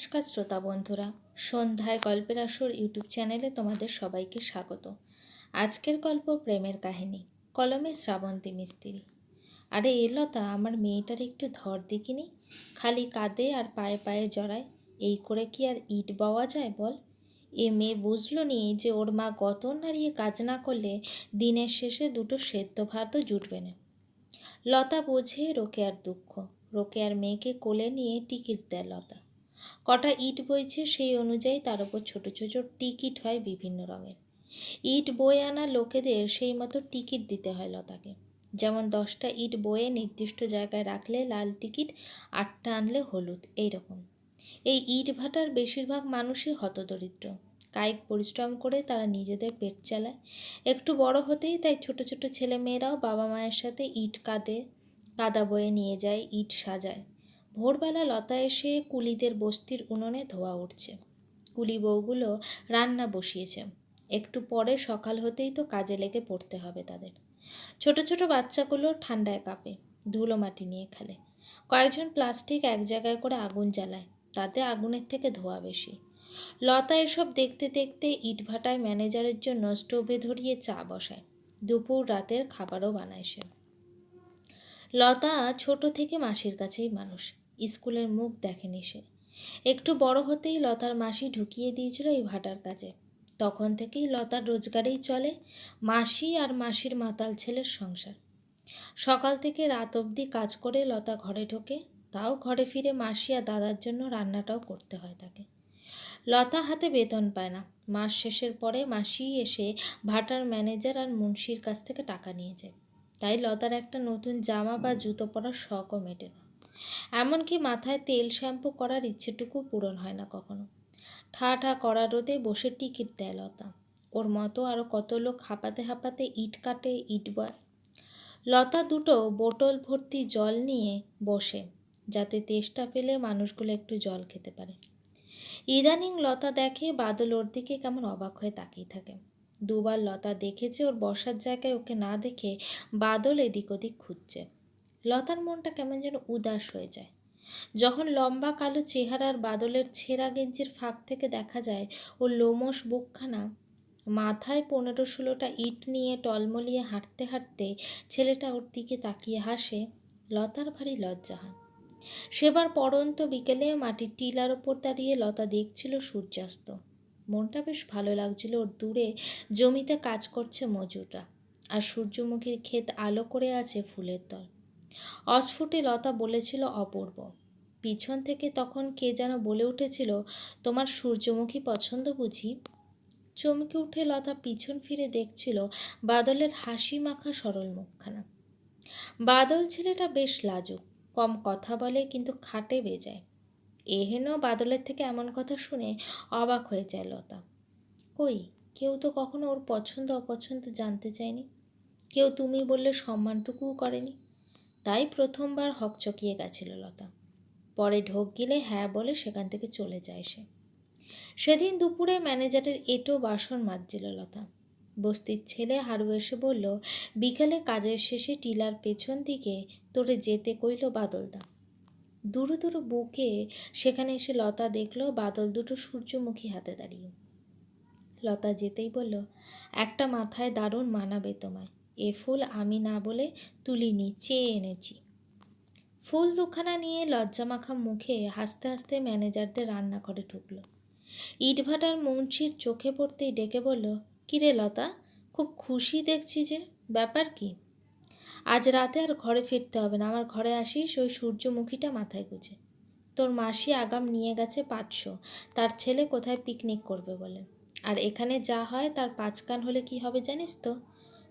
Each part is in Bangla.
নমস্কার শ্রোতা বন্ধুরা, সন্ধ্যায় গল্পের আসর ইউটিউব চ্যানেলে তোমাদের সবাইকে স্বাগত। আজকের গল্প প্রেমের কাহিনী, কলমে শ্রাবন্তী মিস্ত্রি। আরে এ লতা, আমার মেয়েটার একটু ধর দেখিনি? খালি কাঁদে আর পায়ে পায়ে জড়ায়, এই করে কি আর ইট বাওয়া যায় বল? এ মেয়ে বুঝলো নি যে ওর মা গত নাড়িয়ে কাজ না করলে দিনের শেষে দুটো সেদ্ধ ভাতও জুটবে না। লতা বোঝে রোকেয়ার দুঃখ, রোকেয়ার মেয়েকে কোলে নিয়ে টিকিট দেয় লতা। কটা ইট বইছে সেই অনুযায়ী তার উপর ছোট ছোট টিকিট হয় বিভিন্ন রঙের। ইট বয়ে আনা লোকেদের সেই মতো টিকিট দিতে হয় লতাকে। যেমন দশটা ইট বয়ে নির্দিষ্ট জায়গায় রাখলে লাল টিকিট, আটটা আনলে হলুদ এই রকম এই ইট ভাটার বেশিরভাগ মানুষই হতদরিদ্র। কায়িক পরিশ্রম করে তারা নিজেদের পেট চালায়। একটু বড় হতেই তাই ছোট ছোট ছেলে মেয়েরাও বাবা মায়ের সাথে ইট কাঁদে কাদা বয়ে নিয়ে যায়, ইট সাজায়। ভোরবেলা লতা এসে কুলিদের বস্তির উনুনে ধোয়া উঠছে। কুলি বউগুলো রান্না বসিয়েছে। একটু পরে সকাল হতেই তো কাজে লেগে পড়তে হবে তাদের। ছোট ছোট বাচ্চাগুলো ঠান্ডায় কাঁপে, ধুলো মাটি নিয়ে খেলে। কয়েকজন প্লাস্টিক এক জায়গায় করে আগুন জ্বালায়, তাতে আগুনের থেকে ধোয়া বেশি। লতা এসব দেখতে দেখতে ইটভাটায় ম্যানেজারের জন্য স্টোভে ধরিয়ে চা বসায়। দুপুর রাতের খাবারও বানায় সে। লতা ছোট থেকে মাসির কাছেই মানুষ। স্কুলের মুখ দেখেনি সে। একটু বড় হতেই লতার মাসি ঢুকিয়ে দিয়েছিল এই ভাটার কাজে তখন থেকেই লতার রোজগারেই চলে, মাসি আর মাসির মাতাল ছেলের সংসার। সকাল থেকে রাত অবধি কাজ করে লতা ঘরে ঢোকে, তাও ঘরে ফিরে মাসি আর দাদার জন্য রান্নাটাও করতে হয় তাকে। লতা হাতে বেতন পায় না। মাস শেষের পরে মাসি এসে ভাটার ম্যানেজার আর মুন্সির কাছ থেকে টাকা নিয়ে যায়। তাই লতার একটা নতুন জামা বা জুতো পরার শখও মেটে না। এমনকি মাথায় তেল শ্যাম্পু করার ইচ্ছেটুকু পূরণ হয় না কখনো। ঠা ঠা করা রোদে বসে টিকিট দেয় লতা। ওর মতো আরও কত লোক হাঁপাতে হাঁপাতে ইট কাটে, ইট বয়। লতা দুটো বোতল ভর্তি জল নিয়ে বসে, যাতে তেষ্টা পেলে মানুষগুলো একটু জল খেতে পারে। ইদানিং লতা দেখে বাদল ওর দিকে কেমন অবাক হয়ে তাকিয়ে থাকে। দুবার লতা দেখেছে ওর বসার জায়গায় ওকে না দেখে বাদল এদিক ওদিক খুঁজছে। লতার মনটা কেমন যেন উদাস হয়ে যায়। যখন লম্বা কালো চেহারার বাদলের ছেঁড়া গেঞ্জির ফাঁক থেকে দেখা যায় ও লোমস বুকখানা, মাথায় পনেরো ষোলোটা ইট নিয়ে টলমলিয়ে হাঁটতে হাঁটতে ছেলেটা ওর দিকে তাকিয়ে হাসে, লতার ভারী লজ্জা হয়। সেবার পরন্ত বিকেলে মাটির টিলার ওপর দাঁড়িয়ে লতা দেখছিল সূর্যাস্ত। মনটা বেশ ভালো লাগছিল ওর দূরে, জমিতে কাজ করছে মজুররা। আর সূর্যমুখীর ক্ষেত আলো করে আছে ফুলের দল অস্ফুটে লতা বলেছিল অপূর্ব। পিছন থেকে তখন কে যেন বলে উঠেছিল, তোমার সূর্যমুখী পছন্দ বুঝি? চমকে উঠে লতা পিছন ফিরে দেখছিল বাদলের হাসি মাখা সরল মুখখানা। বাদল ছেলেটা বেশ লাজুক, কম কথা বলে কিন্তু খাটে বেজায়। এহেন বাদলের থেকে এমন কথা শুনে অবাক হয়ে যায় লতা। কই, কেউ তো কখনো ওর পছন্দ অপছন্দ জানতে চায়নি? কেউ তুমি বললে সম্মানটুকুও করেনি? তাই প্রথমবার হকচকিয়ে গেছিল লতা। পরে ঢোক গিলে হ্যাঁ বলে সেখান থেকে চলে যায় সে। সেদিন দুপুরে ম্যানেজারের এটো বাসন মাজছিল লতা। বস্তির ছেলে হারু এসে বলল, বিকালে কাজের শেষে টিলার পেছন দিকে তোরে যেতে কইল বাদলদা। দুরু দুরু বুকে সেখানে এসে লতা দেখল বাদল দুটো সূর্যমুখী হাতে দাঁড়িয়ে। লতা যেতেই বলল, একটা মাথায় দারুণ মানাবে তোমায়। এ ফুল আমি না বলে তুলিনি, চেয়ে এনেছি। ফুল দুখানা নিয়ে লজ্জামাখা মুখে হাসতে হাসতে ম্যানেজারদের রান্নাঘরে ঢুকলো। ইটভাটার মুন্সির চোখে পড়তেই ডেকে বলল, কিরে লতা, খুব খুশি দেখছি যে, ব্যাপার কি? আজ রাতে আর ঘরে ফিরতে হবে না, আমার ঘরে আসিস, ওই সূর্যমুখীটা মাথায় গুজে। তোর মাসি আগাম নিয়ে গেছে পাঁচশো, তার ছেলে কোথায় পিকনিক করবে বলে। আর এখানে যা হয়, তার পাঁচ কান হলে কি হবে জানিস তো?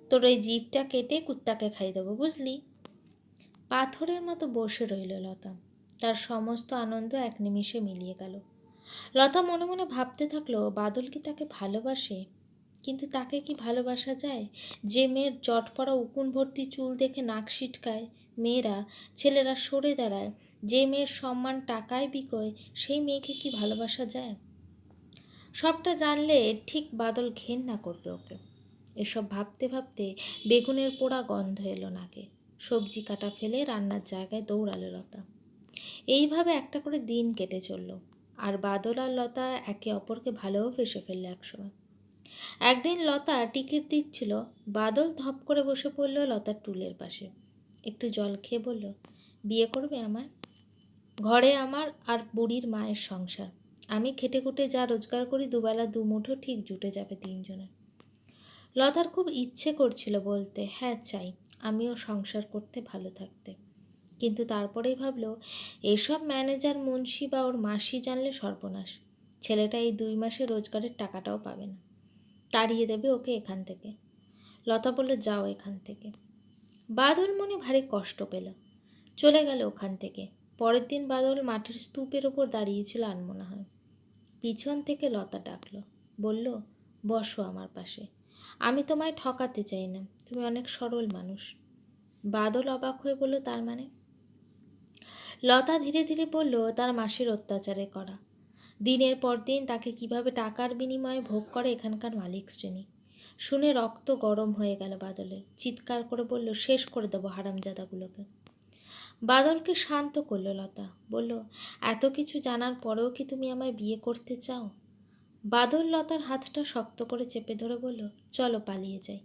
তোর ওই জিপটা কেটে কুত্তাকে খাই দেবো, বুঝলি? পাথরের মতো বসে রইল লতা। তার সমস্ত আনন্দ এক নিমিষে মিলিয়ে গেল। লতা মনে মনে ভাবতে থাকল, বাদল কি তাকে ভালোবাসে? কিন্তু তাকে কি ভালোবাসা যায়? যে মেয়ের জট পড়া উকুন ভর্তি চুল দেখে নাক সিটকায়, মেয়েরা, ছেলেরা সরে দাঁড়ায়, যে মেয়ের সম্মান টাকায় বিকয়, সেই মেয়েকে কি ভালোবাসা যায়? সবটা জানলে ঠিক বাদল ঘেন্না করবে ওকে। এসব ভাবতে ভাবতে বেগুনের পোড়া গন্ধ এলো নাকে। সবজি কাটা ফেলে রান্নার জায়গায় দৌড়ালো লতা। এইভাবে একটা করে দিন কেটে চলল। আর বাদল আর লতা একে অপরকে ভালোও ফেসে ফেলল একসময়। একদিন লতা টিকিট দিচ্ছিল, বাদল ধপ করে বসে পড়ল লতার টুলের পাশে। একটু জল খেয়ে বলল, বিয়ে করবে আমায়? ঘরে আমার আর বুড়ির মায়ের সংসার। আমি খেটে খুটে যা রোজগার করি দুবেলা দুমুঠো ঠিক জুটে যাবে তিনজনের। লতার খুব ইচ্ছে করছিল বলতে হ্যাঁ চাই। আমিও সংসার করতে ভালো থাকতে। কিন্তু তারপরেই ভাবলো, এসব ম্যানেজার মুন্সি বা ওর মাসি জানলে সর্বনাশ। ছেলেটা এই দুই মাসে রোজগারের টাকাটাও পাবে না। তাড়িয়ে দেবে ওকে এখান থেকে। লতা বলল, যাও এখান থেকে। বাদল মনে ভারী কষ্ট পেল। চলে গেল ওখান থেকে। পরের দিন বাদল মাটির স্তূপের ওপর দাঁড়িয়েছিল আনমনা হয়। পিছন থেকে লতা ডাকলো, বলল, বসো আমার পাশে। আমি তোমায় ঠকাতে চাই না। তুমি অনেক সরল মানুষ। বাদল অবাক হয়ে বলল, তার মানে? লতা ধীরে ধীরে বলল, তার মাসির অত্যাচারে করা। দিনের পর দিন তাকে কীভাবে টাকার বিনিময়ে ভোগ করে এখানকার মালিক শ্রেণি। শুনে রক্ত গরম হয়ে গেল বাদলের। চিৎকার করে বলল, শেষ করে দেবো হারামজাদাগুলোকে। বাদলকে শান্ত করল লতা। বলল, এত কিছু জানার পরেও কি তুমি আমায় বিয়ে করতে চাও? বাদল লতার হাতটা শক্ত করে চেপে ধরে বলল, চলো পালিয়ে যাই।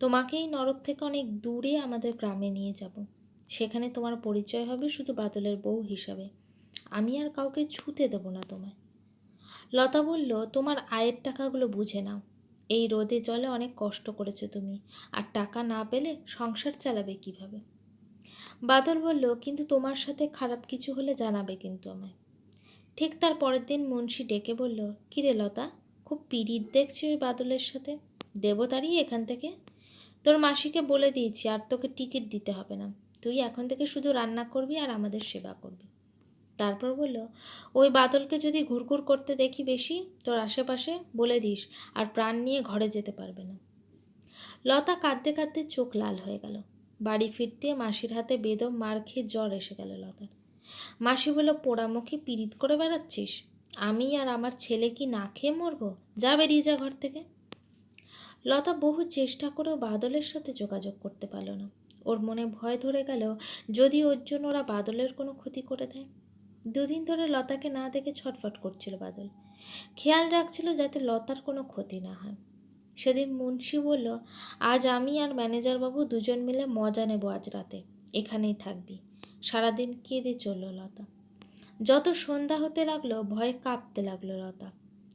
তোমাকেই নরক থেকে অনেক দূরে আমাদের গ্রামে নিয়ে যাব। সেখানে তোমার পরিচয় হবে শুধু বাদলের বউ হিসাবে। আমি আর কাউকে ছুতে দেবো না তোমায়। লতা বলল, তোমার আয়ের টাকাগুলো বুঝে নাও। এই রোদে জলে অনেক কষ্ট করেছ তুমি, আর টাকা না পেলে সংসার চালাবে কীভাবে? বাদল বলল, কিন্তু তোমার সাথে খারাপ কিছু হলে জানাবে কিন্তু আমায়। ঠিক তার পরের দিন মুন্সি ডেকে বলল, কিরে লতা, খুব পিরিত দেখছি ওই বাদলের সাথে। দেবো তাড়িয়ে এখান থেকে? তোর মাসিকে বলে দিয়েছি, আর তোকে টিকিট দিতে হবে না। তুই এখন থেকে শুধু রান্না করবি আর আমাদের সেবা করবি। তারপর বলল, ওই বাদলকে যদি ঘুরঘুর করতে দেখি বেশি, তোর আশেপাশে বলে দিস, আর প্রাণ নিয়ে ঘরে যেতে পারবে না। লতা কাঁদতে কাঁদতে চোখ লাল হয়ে গেল। বাড়ি ফিরতে মাসির হাতে বেদম মার খেয়ে জ্বর এসে গেল লতার। মাসি বলল পোড়ামুখী পিরিত করে বেড়াচ্ছিস? আমি আর আমার ছেলে কি না খেয়ে মরবো? যা বেরিয়ে যা ঘর থেকে। লতা বহু চেষ্টা করেও বাদলের সাথে যোগাযোগ করতে পারল না। ওর মনে ভয় ধরে গেল, যদি ওর জন্য ওরা বাদলের কোনো ক্ষতি করে দেয়? দুদিন ধরে লতাকে না দেখে ছটফট করছিল বাদল। খেয়াল রাখছিল যাতে লতার কোনো ক্ষতি না হয়। সেদিন মুন্সি বলল, আজ আমি আর ম্যানেজারবাবু দুজন মিলে মজা নেব আজ রাতে। এখানেই থাকবি। সারাদিন কেঁদে চলল লতা। যত সন্ধ্যা হতে লাগল, ভয়ে কাঁপতে লাগল লতা।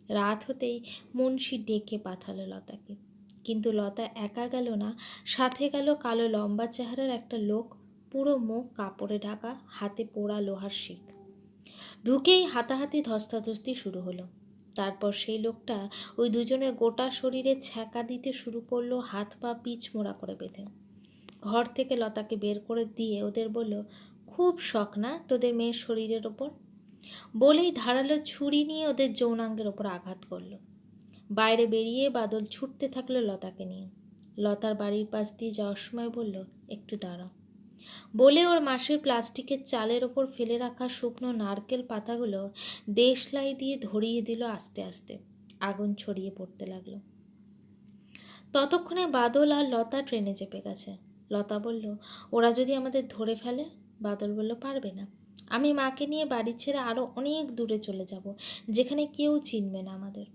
রাত হতেই মুন্সি ডেকে পাঠালো লতাকে। কিন্তু লতা একা গেল না, সাথে গেল কালো লম্বা চেহারার একটা লোক, পুরো মুখ কাপড়ে ঢাকা, হাতে পোড়া লোহার শিক। ঢুকেই হাতাহাতি ধস্তাধস্তি শুরু হলো। তারপর সেই লোকটা ওই দুজনের গোটা শরীরে ছ্যাঁকা দিতে শুরু করল হাত পা পিচ মোড়া করে বেঁধে। ঘর থেকে লতাকে বের করে দিয়ে ওদের বলল, খুব শখ না তোদের মেয়ের শরীরের ওপর? বলেই ধারালো ছুরি নিয়ে ওদের যৌনাঙ্গের ওপর আঘাত করল। বাইরে বেরিয়ে বাদল ছুটতে থাকল লতাকে নিয়ে। লতার বাড়ির পাশ দিয়ে যাওয়ার সময় বলল, একটু দাঁড়াও। বলে ওর মাসের প্লাস্টিকের চালের ওপর ফেলে রাখা শুকনো নারকেল পাতাগুলো দেশলাই দিয়ে ধরিয়ে দিল আস্তে আস্তে। আগুন ছড়িয়ে পড়তে লাগল। ততক্ষণে বাদল আর লতা ট্রেনে চেপে গেছে। লতা বলল, ওরা যদি আমাদের ধরে ফেলে বাদল বলল, পারবে না। আমি মাকে নিয়ে বাড়ি ছেড়ে আরও অনেক দূরে চলে যাব, যেখানে কেউ চিনবে না আমাদের।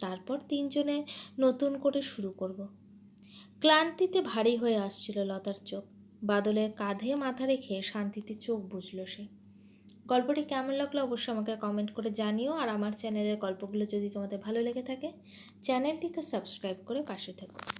তারপর তিনজনে নতুন করে শুরু করব। ক্লান্তিতে ভারী হয়ে আসছিল লতার চোখ। বাদলের কাঁধে মাথা রেখে শান্তিতে চোখ বুঝল সে। গল্পটি কেমন লাগল অবশ্যই আমাকে কমেন্ট করে জানিও, আর আমার চ্যানেলের গল্পগুলো যদি তোমাদের ভালো লেগে থাকে, চ্যানেলটিকে সাবস্ক্রাইব করে পাশে থাকো।